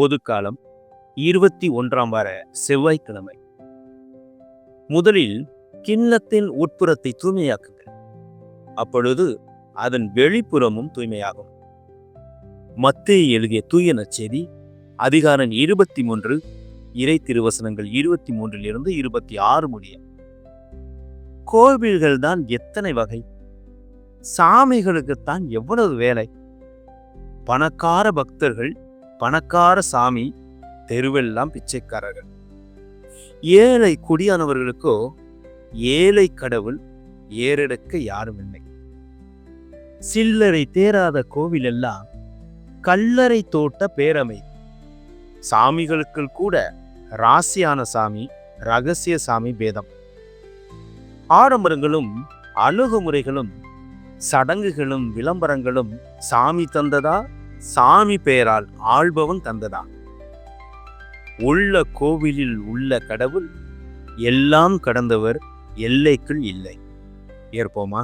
பொதுக்காலம் இருபத்தி ஒன்றாம் வார செவ்வாய்க்கிழமை. முதலில் கிண்ணத்தின் உட்புறத்தை தூய்மையாக்குங்கள். அப்பொழுது அதன் வெளிப்புறமும் தூய்மையாகும். மத்திய எழுதிய தூய நச்செய்தி அதிகாரம் இருபத்தி மூன்று இறை திருவசனங்கள் இருபத்தி மூன்றிலிருந்து இருபத்தி ஆறு முடிய. கோவில்கள் தான் எத்தனை வகை? சாமிகளுக்குத்தான் எவ்வளவு வேலை? பணக்கார பக்தர்கள் பணக்கார சாமி தெருவெல்லாம் பிச்சைக்காரர்கள். ஏழை குடியானவர்களுக்கோ ஏழை கடவுள் ஏறெடுக்க யாரும் இல்லை சில்லறை தேராத கோவில் எல்லாம் கல்லறை தோட்ட பேரமை. சாமிகளுக்குள் கூட ராசியான சாமி ரகசிய சாமி பேதம். ஆடம்பரங்களும் அணுகுமுறைகளும் சடங்குகளும் விளம்பரங்களும் சாமி தந்ததா? சாமி பெயரால் ஆள்பவன் தந்ததா? உள்ள கோவிலில் உள்ள கடவுள் எல்லாம் கடந்தவர் எல்லைக்குள் இல்லை. ஏற்போமா?